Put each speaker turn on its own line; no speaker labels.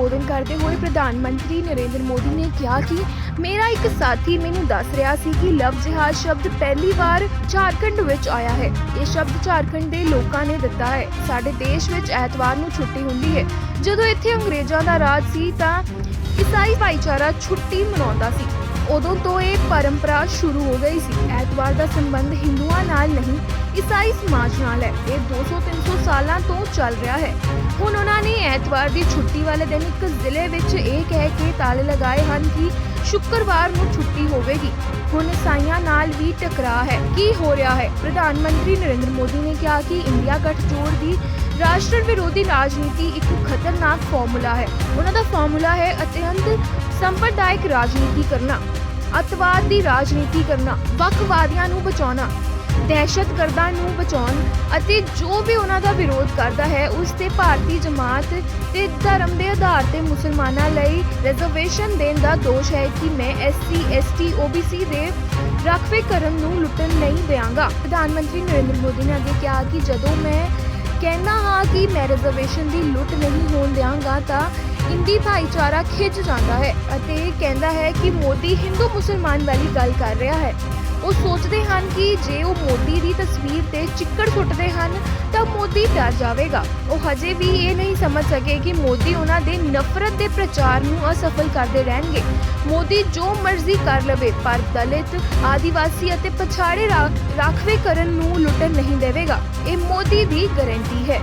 ਸੰਬੋਧਨ ਕਰਦੇ ਹੋਏ ਪ੍ਰਧਾਨ ਮੰਤਰੀ ਨਰਿੰਦਰ ਮੋਦੀ ਨੇ ਕਿਹਾ ਕਿ ਮੇਰਾ ਇੱਕ ਸਾਥੀ ਮੈਨੂੰ ਦੱਸ ਰਿਹਾ ਸੀ ਕਿ ਲਵ ਜਿਹਾਦ ਸ਼ਬਦ ਪਹਿਲੀ ਵਾਰ ਝਾਰਖੰਡ ਵਿੱਚ ਆਇਆ ਹੈ। ਇਹ ਸ਼ਬਦ ਝਾਰਖੰਡ ਦੇ ਲੋਕਾਂ ਨੇ ਦਿੱਤਾ ਹੈ। ਸਾਡੇ ਦੇਸ਼ ਵਿੱਚ ਐਤਵਾਰ ਨੂੰ ਛੁੱਟੀ ਹੁੰਦੀ ਹੈ। ਜਦੋਂ ਇੱਥੇ ਅੰਗਰੇਜ਼ਾਂ ਦਾ ਰਾਜ ਸੀ ਤਾਂ ਈਸਾਈ ਭਾਈਚਾਰਾ ਛੁੱਟੀ ਮਨਾਉਂਦਾ ਸੀ। ਉਦੋਂ ਤੋਂ ਇਹ ਪਰੰਪਰਾ ਸ਼ੁਰੂ ਹੋ ਗਈ ਸੀ। ਐਤਵਾਰ ਦਾ ਸੰਬੰਧ ਹਿੰਦੂਆਂ ਨਾਲ ਨਹੀਂ, ਈਸਾਈ ਸਮਾਜ ਨਾਲ ਹੈ। ਇਹ 200-300 ਸਾਲਾਂ ਤੋਂ ਚੱਲ ਰਿਹਾ ਹੈ। ਹੁਣ ਉਹਨਾਂ ਨੇ ਐਤਵਾਰ ਦੀ ਛੁੱਟੀ ਵਾਲੇ ਦਿਨ ਇੱਕ ਜ਼ਿਲ੍ਹੇ ਵਿੱਚ ਇਹ ਕਹਿ ਕੇ ਤਾਲੇ ਲਗਾਏ ਹਨ ਕਿ ਸ਼ੁੱਕਰਵਾਰ ਨੂੰ ਛੁੱਟੀ ਹੋਵੇਗੀ। ਹੁਣ ਈਸਾਈਆਂ ਨਾਲ ਵੀ ਟਕਰਾਅ ਹੈ। ਕੀ ਹੋ ਰਿਹਾ ਹੈ? ਪ੍ਰਧਾਨ ਮੰਤਰੀ ਨਰਿੰਦਰ ਮੋਦੀ ਨੇ ਕਿਹਾ ਕਿ ਇੰਡੀਆ ਗੱਠਜੋੜ ਦੀ ਰਾਸ਼ਟਰ ਵਿਰੋਧੀ ਰਾਜਨੀਤੀ ਇੱਕ ਖਤਰਨਾਕ ਫਾਰਮੂਲਾ ਹੈ। ਉਹਨਾਂ ਦਾ ਫਾਰਮੂਲਾ ਹੈ ਅਤਿਅੰਤ ਸੰਪਰਦਾਇਕ ਰਾਜਨੀਤੀ ਕਰਨਾ, ਅਤਵਾਦ ਦੀ ਰਾਜਨੀਤੀ ਕਰਨਾ, ਵੱਖਵਾਦੀਆਂ ਨੂੰ ਬਚਾਉਣਾ। ਦਹਿਸ਼ਤਗਰਦਾਂ ਨੂੰ ਬਚਾਉਣ ਅਤੇ ਜੋ ਵੀ ਉਹਨਾਂ ਦਾ ਵਿਰੋਧ ਕਰਦਾ ਹੈ, ਉਸ ਤੇ ਭਾਰਤੀ ਜਮਾਤ ਤੇ ਧਰਮ ਦੇ ਆਧਾਰ ਤੇ ਮੁਸਲਮਾਨਾਂ ਲਈ ਰਿਜ਼ਰਵੇਸ਼ਨ ਦੇਣ ਦਾ ਦੋਸ਼ ਹੈ ਕਿ ਮੈਂ ਐਸਸੀ ਐਸਟੀ ਓਬੀਸੀ ਦੇ ਰਾਖਵੇ ਕਰਨ ਨੂੰ ਲੁੱਟਣ ਨਹੀਂ ਦਿਆਂਗਾ। ਪ੍ਰਧਾਨ ਮੰਤਰੀ ਨਰਿੰਦਰ ਮੋਦੀ ਨੇ ਅੱਗੇ ਕਿਹਾ ਕਿ ਜਦੋਂ ਮੈਂ ਕਹਿੰਦਾ ਹਾਂ ਕਿ ਮੈਂ ਰਿਜ਼ਰਵੇਸ਼ਨ ਦੀ ਲੁੱਟ ਨਹੀਂ ਹੋਣ ਦਿਆਂਗਾ ਤਾਂ ਇੰਡੀ ਭਾਈਚਾਰਾ ਖਿੱਚ ਜਾਂਦਾ ਹੈ ਅਤੇ ਕਹਿੰਦਾ ਹੈ ਕਿ ਮੋਦੀ ਹਿੰਦੂ ਮੁਸਲਮਾਨ ਵਾਲੀ ਗੱਲ ਕਰ ਰਿਹਾ ਹੈ। ਉਹ ਸੋਚਦੇ ਹਨ ਕਿ ਜੇ ਉਹ ਮੋਦੀ ਦੀ ਤਸਵੀਰ ਤੇ ਚਿੱਕੜ ਸੁੱਟਦੇ ਹਨ, ਤਾਂ ਮੋਦੀ ਡਰ ਜਾਵੇਗਾ। ਉਹ ਹਜੇ ਵੀ ਇਹ ਨਹੀਂ ਸਮਝ ਸਕੇ ਕਿ ਮੋਦੀ ਉਹਨਾਂ ਦੇ ਨਫ਼ਰਤ ਦੇ ਪ੍ਰਚਾਰ ਨੂੰ ਅਸਫਲ ਕਰਦੇ ਰਹਿਣਗੇ। ਮੋਦੀ ਜੋ ਮਰਜ਼ੀ ਕਰ ਲਵੇ, ਪਰ ਦਲਿਤ, ਆਦੀਵਾਸੀ ਅਤੇ ਪਛਾੜੇ ਰਾ- ਰਾਖਵੇ ਕਰਨ ਨੂੰ ਲੁੱਟਣ ਨਹੀਂ ਦੇਵੇਗਾ। ਇਹ ਮੋਦੀ ਦੀ ਗਾਰੰਟੀ ਹੈ।